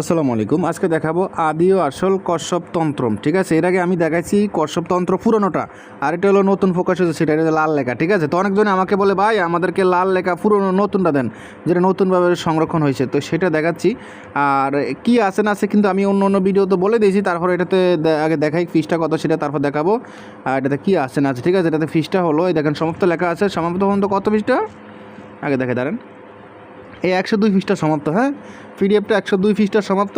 আসসালামু আলাইকুম। আজকে দেখাবো আদি ও আসল কশ্যপ তন্ত্রম, ঠিক আছে? এর আগে আমি দেখাইছি কশ্যপ তন্ত্র পুরোনোটা, আর এটা হলো নতুন ফোকাস হচ্ছে সেটা হলো লাল লেখা, ঠিক আছে? তো অনেকজনে আমাকে বলে, ভাই, আমাদেরকে লাল লেখা পুরোনো নতুনটা দেন, যেটা নতুনভাবে সংরক্ষণ হয়েছে। তো সেটা দেখাচ্ছি। আর কি আছে না আছে কিন্তু আমি অন্য অন্য ভিডিও তো বলে দিয়েছি, তারপর এটাতে আগে দেখাই ফিসটা কত, সেটা তারপর দেখাবো। আর এটাতে কী আছে না আছে, ঠিক আছে? এটাতে ফিসটা হলো, এই দেখেন, সমাপ্ত লেখা আছে। সমাপ্ত পর্যন্ত কত ফিসটা? আগে দেখে দাঁড়ান। এই একশো দুই পৃষ্ঠা সমাপ্ত হ্যাঁ? পিডিএফটা একশো দুই পৃষ্ঠা সমাপ্ত।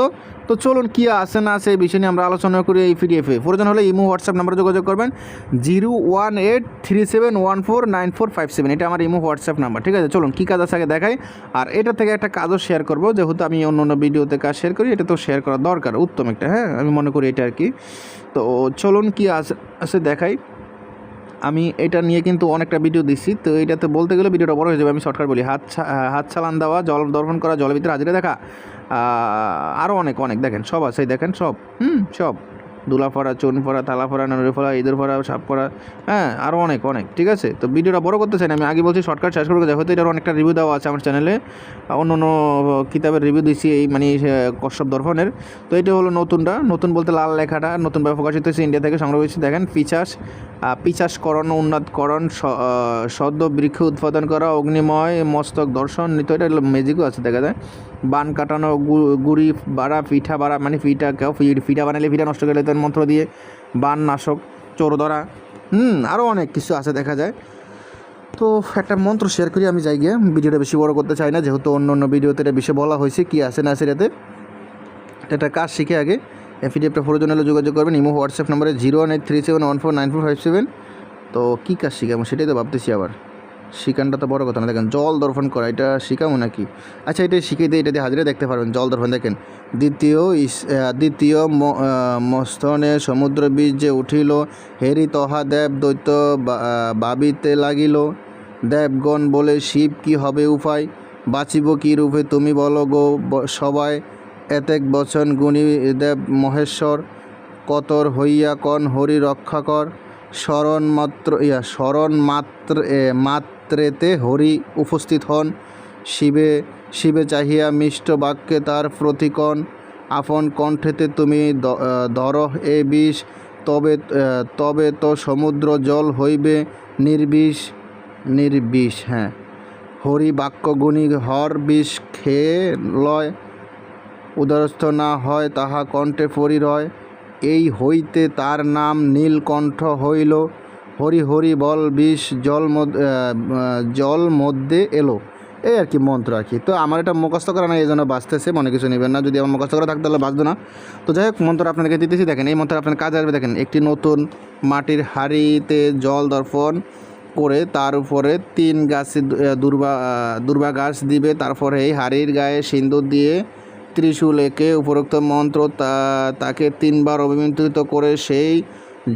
তো চলুন, কী আছে না আছে এই বিষয় নিয়ে আমরা আলোচনা করি এই পিডিএফে প্রয়োজন হলে ইমো হোয়াটসঅ্যাপ নাম্বারে যোগাযোগ করবেন। Zero one eight three seven one four nine four five seven. এটা আমার ইমো হোয়াটসঅ্যাপ নাম্বার ঠিক আছে? চলুন, কী কাজ আছে আগে দেখাই। আর এটা থেকে একটা কাজও শেয়ার করব। যেহেতু আমি অন্য অন্য ভিডিওতে কাজ শেয়ার করি, এটা তো শেয়ার করা দরকার, উত্তম একটা হ্যাঁ? আমি মনে করি এটা আর কি। তো চলুন, কী আছে আছে দেখাই। আমি এটা নিয়ে কিন্তু অনেকটা ভিডিও দিচ্ছি তো এটাতে বলতে গেলে ভিডিওটা বড় হয়ে যাবে, আমি শর্টকাট বলি। হাত হাত ছালান দেওয়া, জল দর্পণ করা, জলের ভিতরে হাজিরে দেখা আরও অনেক অনেক। দেখেন, সব আছে, দেখেন, সব। হুম, সব। দুলা ফড়া চুন ফড়া থালা ফড়া নড়ে ফড়া ইঁদুর ফড়া সাপ ফড়া হ্যাঁ আরও অনেক অনেক, ঠিক আছে? তো ভিডিওটা বড় করতে চাই আমি আগে বলছি শর্টকাট শেষ করে দেখো তো এটার অনেকটা রিভিউ দেওয়া আছে আমার চ্যানেলে অন্য অন্য কিতাবের রিভিউ দিচ্ছি এই মানে কশ্যপ দর্পণের। তো এটা হলো নতুনটা, নতুন বলতে লাল লেখাটা নতুনভাবে প্রকাশিত হয়েছে ইন্ডিয়া থেকে, সংগ্রহ হয়েছে, দেখেন, পিচাস পিচাসকরণ, উন্নতকরণ সদ্য বৃক্ষ উৎপাদন করা, অগ্নিময়, মস্তক দর্শন নিত এটা ম্যাজিকও আছে, দেখা যায়। বান কাটানো গুড়ি, বাড়া, পিঠা বাড়া মানে পিঠা কেউ ফি- পিঠা বানালে পিঠা নষ্ট করলে মন্ত্র দিয়ে, বান নাশক চোর ধরা হুম আরও অনেক কিছু আছে দেখা যায়। তো একটা মন্ত্র শেয়ার করি, আমি যাই গিয়ে। ভিডিওটা বেশি বড় করতে চাই না, যেহেতু অন্য অন্য ভিডিওতে এটা বেশি বলা হয়েছে, কী আছে না আছে এটাতে। এটা কাজ শিখে আগে। এফিডিএফটা প্রয়োজন হলে যোগাযোগ করবেন, ইমো, হোয়াটসঅ্যাপ নম্বরে zero one eight three seven one four nine four five seven. তো কী কাজ শিখাবো সেটাই তো ভাবতেছি আবার। শিকানটা তো বড় কথা না দেখেন জল দর্পণ করা এটা শিখাবো নাকি? আচ্ছা এটা শিখে দিয়ে এটা দিয়ে হাজিরে দেখতে পারবেন জল দর্পণ দেখেন। দ্বিতীয় দ্বিতীয় মস্তনে সমুদ্র যে উঠিল হেরি তহা দেব দৈত্য বা- আহ, লাগিল। দেবগণ বলে শিব কি হবে উপায়? বাঁচিব কি রূপে তুমি বলো গো সবাই। এতেক বচন গুণী দেব মহেশ্বর কতর হইয়া কন হরি রক্ষা কর। স্মরণ মাত্র ইয়া স্মরণ মাত্র এ, মাত্রেতে হরি উপস্থিত হন। শিবে শিবে চাহিয়া মিষ্ট বাক্যে তার প্রতিকণ আপন কণ্ঠেতে তুমি আহ, এ বিষ তবে তবে তো সমুদ্র জল হইবে নির্বিষ নির্বিষ হ্যাঁ। হরি বাক্য গুণী হর বিষ খেয়ে লয় উদরস্থ না হয় তাহা কণ্ঠে পরিরয়। এই হইতে তার নাম নীলকণ্ঠ হইল। হরি হরি বল, বিষ, জল জল মধ্যে এলো। এই আর কি মন্ত্র আর কি। তো আমার এটা মুখস্থ করা না এই জন্য বাঁচতেছে, মনে কিছু নেবেন না। যদি আমার মুখস্থ করা থাকতে তাহলে বাঁচবে না। তো যাই হোক, মন্ত্র আপনাদেরকে দিতেছি, দেখেন, এই মন্ত্র আপনার কাজে আসবে, দেখেন, একটি নতুন মাটির হাঁড়িতে জল দর্পণ করে তার উপরে তিন গাছে দুর্বা দুর্বা গাছ দিবে। তারপরে এই হাড়ির গায়ে সিন্দুর দিয়ে ত্রিশূল এঁকে উপরোক্ত মন্ত্র তা তাকে তিনবার অভিমন্ত্রিত করে সেই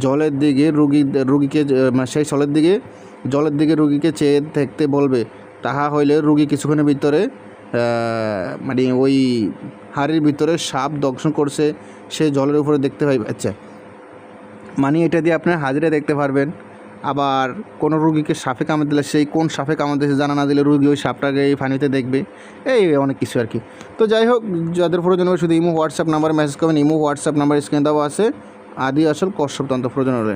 জলের দিকে রুগী, রুগীকে মানে সেই জলের দিকে জলের দিকে রুগীকে চেয়ে দেখতে বলবে। তাহা হইলে রুগী কিছুক্ষণের ভিতরে মানে ওই হাড়ির ভিতরে সাপ দংশন করছে, সে জলের উপরে দেখতে পাইবে। আচ্ছা মানে এটা দিয়ে আপনার হাজিরা দেখতে পারবেন। আবার কোনো রুগীকে সাপে কামড় দিলে সেই কোন সাপে কামড় দিয়েছে জানা না দিলে রুগী ওই সাপটাকে এই ফানিতে দেখবে। এই অনেক কিছু আর কি। তো যাই হোক, যাদের প্রয়োজন হবে শুধু ইমো হোয়াটসঅ্যাপ নাম্বারে মেসেজ করবেন, ইমো হোয়াটসঅ্যাপ নাম্বার স্ক্রিনে দেওয়া আছে। আদি আসল কশ্যপ তন্ত্র প্রয়োজন হলে